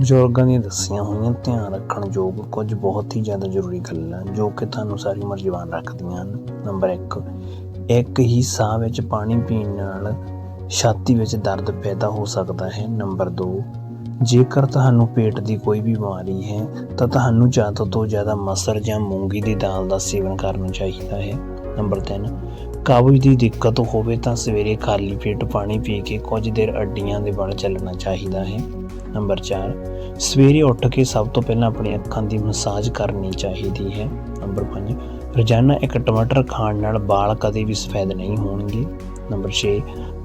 ਬਜ਼ੁਰਗਾਂ ਦੀਆਂ ਦੱਸੀਆਂ ਹੋਈਆਂ ਧਿਆਨ ਰੱਖਣ ਯੋਗ ਕੁਝ ਬਹੁਤ ਹੀ ਜ਼ਿਆਦਾ ਜ਼ਰੂਰੀ ਗੱਲਾਂ ਜੋ ਕਿ ਤੁਹਾਨੂੰ ਸਾਰੀ ਉਮਰ ਜਵਾਨ ਰੱਖਦੀਆਂ ਹਨ। ਨੰਬਰ 1 ਇੱਕ ਹੀ ਸਾਹ ਵਿੱਚ ਪਾਣੀ ਪੀਣ ਨਾਲ ਛਾਤੀ ਵਿੱਚ ਦਰਦ ਪੈਦਾ ਹੋ ਸਕਦਾ ਹੈ। ਨੰਬਰ 2 ਜੇਕਰ ਤੁਹਾਨੂੰ ਪੇਟ ਦੀ ਕੋਈ ਵੀ ਬਿਮਾਰੀ ਹੈ, ਤਾਂ ਤੁਹਾਨੂੰ ਜ਼ਿਆਦਾ ਤੋਂ ਜ਼ਿਆਦਾ ਮਸਰ ਜਾਂ ਮੂੰਗੀ ਦੀ ਦਾਲ ਦਾ ਸੇਵਨ ਕਰਨਾ ਚਾਹੀਦਾ ਹੈ। ਨੰਬਰ 3 ਕਾਬਜ਼ ਦੀ ਦਿੱਕਤ ਹੋਵੇ ਤਾਂ ਸਵੇਰੇ ਖਾਲੀ ਪੇਟ ਪਾਣੀ ਪੀ ਕੇ ਕੁਝ ਦੇਰ ਅੱਡੀਆਂ ਦੇ ਵੱਲ ਚੱਲਣਾ ਚਾਹੀਦਾ ਹੈ। ਨੰਬਰ 4 ਸਵੇਰੇ ਉੱਠ ਕੇ ਸਭ ਤੋਂ ਪਹਿਲਾਂ ਆਪਣੀ ਅੱਖਾਂ ਦੀ ਮਸਾਜ ਕਰਨੀ ਚਾਹੀਦੀ ਹੈ। ਨੰਬਰ 5 ਰੋਜ਼ਾਨਾ ਇੱਕ ਟਮਾਟਰ ਖਾਣ ਨਾਲ ਵਾਲ ਕਦੇ ਵੀ ਸਫੈਦ ਨਹੀਂ ਹੋਣਗੇ। ਨੰਬਰ 6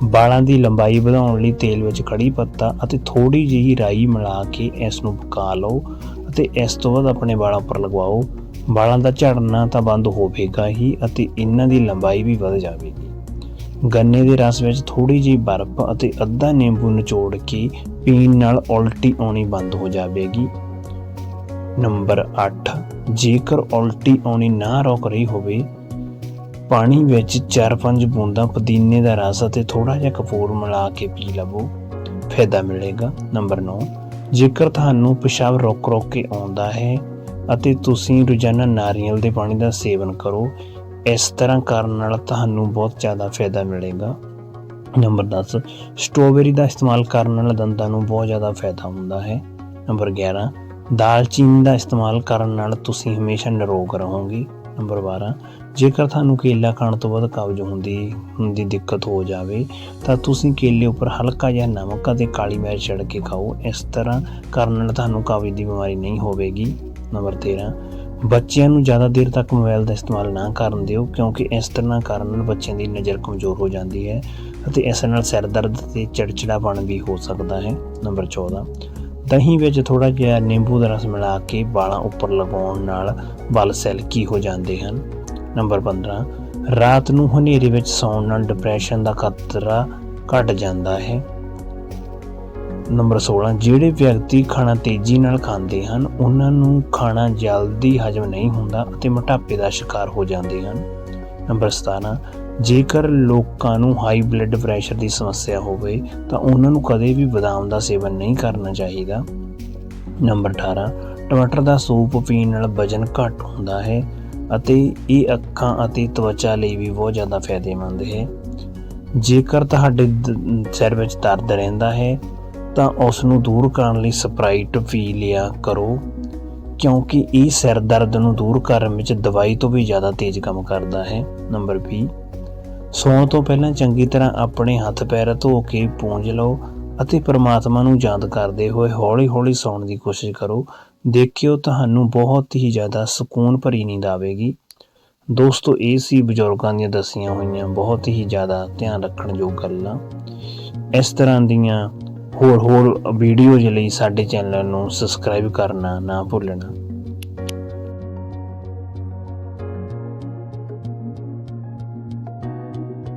ਵਾਲਾਂ ਦੀ ਲੰਬਾਈ ਵਧਾਉਣ ਲਈ ਤੇਲ ਵਿੱਚ ਕੜੀ ਪੱਤਾ ਅਤੇ ਥੋੜੀ ਜਿਹੀ ਰਾਈ ਮਿਲਾ ਕੇ ਇਸ ਨੂੰ ਪਕਾ ਲਓ ਅਤੇ ਇਸ ਤੋਂ ਬਾਅਦ ਆਪਣੇ ਵਾਲਾਂ ਉੱਪਰ ਲਗਵਾਓ। ਵਾਲਾਂ ਦਾ ਝੜਨਾ ਤਾਂ ਬੰਦ ਹੋਵੇਗਾ ਹੀ ਅਤੇ ਇਹਨਾਂ ਦੀ ਲੰਬਾਈ ਵੀ ਵਧ ਜਾਵੇਗੀ। ਗੰਨੇ ਦੇ ਰਸ ਵਿੱਚ ਥੋੜੀ ਜਿਹੀ ਬਰਫ਼ ਅਤੇ ਅੱਧਾ ਨਿੰਬੂ ਨਿਚੋੜ ਕੇ ਪੀਣ ਨਾਲ ਉਲਟੀ ਆਉਣੀ ਬੰਦ ਹੋ ਜਾਵੇਗੀ। ਨੰਬਰ 8 ਜੇਕਰ ਉਲਟੀ ਆਉਣੀ ਨਾ ਰੁਕ ਰਹੀ ਹੋਵੇ, ਪਾਣੀ ਵਿੱਚ 4-5 ਬੂੰਦਾਂ ਪੁਦੀਨੇ ਦਾ ਰਸ ਅਤੇ ਥੋੜਾ ਜਿਹਾ ਕਪੂਰ ਮਿਲਾ ਕੇ ਪੀ ਲਵੋ, ਫਾਇਦਾ ਮਿਲੇਗਾ। ਨੰਬਰ 9 ਜੇਕਰ ਤੁਹਾਨੂੰ ਪਿਸ਼ਾਬ ਰੁਕ-ਰੁਕ ਕੇ ਆਉਂਦਾ ਹੈ ਅਤੇ ਤੁਸੀਂ ਰੋਜ਼ਾਨਾ ਨਾਰੀਅਲ ਦੇ ਪਾਣੀ ਦਾ ਸੇਵਨ ਕਰੋ ਇਸ ਤਰ੍ਹਾਂ ਕਰਨ ਨਾਲ ਤੁਹਾਨੂੰ ਬਹੁਤ ਜ਼ਿਆਦਾ ਫਾਇਦਾ ਮਿਲੇਗਾ। ਨੰਬਰ 10 ਸਟ੍ਰਾਬੇਰੀ ਦਾ ਇਸਤੇਮਾਲ ਕਰਨ ਨਾਲ ਦੰਦਾਂ ਨੂੰ ਬਹੁਤ ਜ਼ਿਆਦਾ ਫਾਇਦਾ ਹੁੰਦਾ ਹੈ। ਨੰਬਰ 11 ਦਾਲਚੀਨੀ ਦਾ ਇਸਤੇਮਾਲ ਕਰਨ ਨਾਲ ਤੁਸੀਂ ਹਮੇਸ਼ਾ ਨਿਰੋਗ ਰਹੋਗੇ। ਨੰਬਰ 12 ਜੇਕਰ ਤੁਹਾਨੂੰ ਕੇਲਾ ਖਾਣ ਤੋਂ ਬਾਅਦ ਕਬਜ਼ ਹੁੰਦੀ ਹੁੰਦੀ ਦਿੱਕਤ ਹੋ ਜਾਵੇ, ਤਾਂ ਤੁਸੀਂ ਕੇਲੇ ਉੱਪਰ ਹਲਕਾ ਜਿਹਾ ਨਮਕ ਅਤੇ ਕਾਲੀ ਮਿਰਚ ਛਿੜਕ ਕੇ ਖਾਓ। ਇਸ ਤਰ੍ਹਾਂ ਕਰਨ ਨਾਲ ਤੁਹਾਨੂੰ ਕਬਜ਼ ਦੀ ਬਿਮਾਰੀ ਨਹੀਂ ਹੋਵੇਗੀ। ਨੰਬਰ 13 ਬੱਚਿਆਂ ਨੂੰ ਜ਼ਿਆਦਾ ਦੇਰ ਤੱਕ ਮੋਬਾਈਲ ਦਾ ਇਸਤੇਮਾਲ ਨਾ ਕਰਨ ਦਿਓ, ਕਿਉਂਕਿ ਇਸ ਤਰ੍ਹਾਂ ਕਰਨ ਨਾਲ ਬੱਚਿਆਂ ਦੀ ਨਜ਼ਰ ਕਮਜ਼ੋਰ ਹੋ ਜਾਂਦੀ ਹੈ ਅਤੇ ਇਸ ਨਾਲ ਸਿਰ ਦਰਦ ਤੇ ਚਿੜਚਿੜਾਪਣ ਵੀ ਹੋ ਸਕਦਾ ਹੈ। ਨੰਬਰ 14 ਦਹੀਂ ਵਿੱਚ ਥੋੜਾ ਜਿਹਾ ਨਿੰਬੂ ਦਾ ਰਸ ਮਿਲਾ ਕੇ ਵਾਲਾਂ ਉੱਪਰ ਲਗਾਉਣ ਨਾਲ ਵਾਲ ਸਿਲਕੀ ਹੋ ਜਾਂਦੇ ਹਨ? ਨੰਬਰ 15 ਰਾਤ ਨੂੰ ਹਨੇਰੇ ਵਿੱਚ ਸੌਣ ਨਾਲ ਡਿਪਰੈਸ਼ਨ ਦਾ ਖਤਰਾ ਘਟ ਜਾਂਦਾ ਹੈ। ਨੰਬਰ 16 ਜਿਹੜੇ ਵਿਅਕਤੀ ਖਾਣਾ ਤੇਜ਼ੀ ਨਾਲ ਖਾਂਦੇ ਹਨ, ਉਹਨਾਂ ਨੂੰ ਖਾਣਾ ਜਲਦੀ ਹਜਮ ਨਹੀਂ ਹੁੰਦਾ ਅਤੇ ਮੋਟਾਪੇ ਦਾ ਸ਼ਿਕਾਰ ਹੋ ਜਾਂਦੇ ਹਨ। ਨੰਬਰ 17 ਜੇਕਰ ਲੋਕਾਂ ਨੂੰ ਹਾਈ ਬਲੱਡ ਪ੍ਰੈਸ਼ਰ ਦੀ ਸਮੱਸਿਆ ਹੋਵੇ, ਤਾਂ ਉਹਨਾਂ ਨੂੰ ਕਦੇ ਵੀ ਬਦਾਮ ਦਾ ਸੇਵਨ ਨਹੀਂ ਕਰਨਾ ਚਾਹੀਦਾ। ਨੰਬਰ 18 ਟਮਾਟਰ ਦਾ ਸੂਪ ਪੀਣ ਨਾਲ ਵਜਨ ਘੱਟ ਹੁੰਦਾ ਹੈ ਅਤੇ ਇਹ ਅੱਖਾਂ ਅਤੇ ਤਵਚਾ ਲਈ ਵੀ ਬਹੁਤ ਜ਼ਿਆਦਾ ਫਾਇਦੇਮੰਦ ਹੈ। ਜੇਕਰ ਤੁਹਾਡੇ ਦ- ਸਿਰ ਵਿੱਚ ਦਰਦ ਰਹਿੰਦਾ ਹੈ ਤਾਂ ਉਸ ਨੂੰ ਦੂਰ ਕਰਨ ਲਈ ਸਪਰਾਈਟ ਪੀ ਲਿਆ ਕਰੋ, ਕਿਉਂਕਿ ਇਹ ਸਿਰ ਦਰਦ ਨੂੰ ਦੂਰ ਕਰਨ ਵਿੱਚ ਦਵਾਈ ਤੋਂ ਵੀ ਜ਼ਿਆਦਾ ਤੇਜ਼ ਕੰਮ ਕਰਦਾ ਹੈ। ਨੰਬਰ 20 ਸੌਣ ਤੋਂ ਪਹਿਲਾਂ ਚੰਗੀ ਤਰ੍ਹਾਂ ਆਪਣੇ ਹੱਥ ਪੈਰ ਧੋ ਕੇ ਪੂੰਝ ਲਓ ਅਤੇ ਪਰਮਾਤਮਾ ਨੂੰ ਯਾਦ ਕਰਦੇ ਹੋਏ ਹੌਲੀ-ਹੌਲੀ ਸੌਣ ਦੀ ਕੋਸ਼ਿਸ਼ ਕਰੋ। ਦੇਖਿਓ ਤੁਹਾਨੂੰ ਬਹੁਤ ਹੀ ਜ਼ਿਆਦਾ ਸਕੂਨ ਭਰੀ ਨੀਂਦ ਆਵੇਗੀ। ਦੋਸਤੋ, ਇਹ ਸੀ ਬਜ਼ੁਰਗਾਂ ਦੀਆਂ ਦੱਸੀਆਂ ਹੋਈਆਂ ਬਹੁਤ ਹੀ ਜ਼ਿਆਦਾ ਧਿਆਨ ਰੱਖਣ ਯੋਗ ਗੱਲਾਂ। ਇਸ ਤਰ੍ਹਾਂ ਦੀਆਂ ਹੋਰ ਹੋਰ ਵੀਡੀਓਜ਼ ਲਈ ਸਾਡੇ ਚੈਨਲ ਨੂੰ ਸਬਸਕ੍ਰਾਈਬ ਕਰਨਾ ਨਾ ਭੁੱਲਣਾ।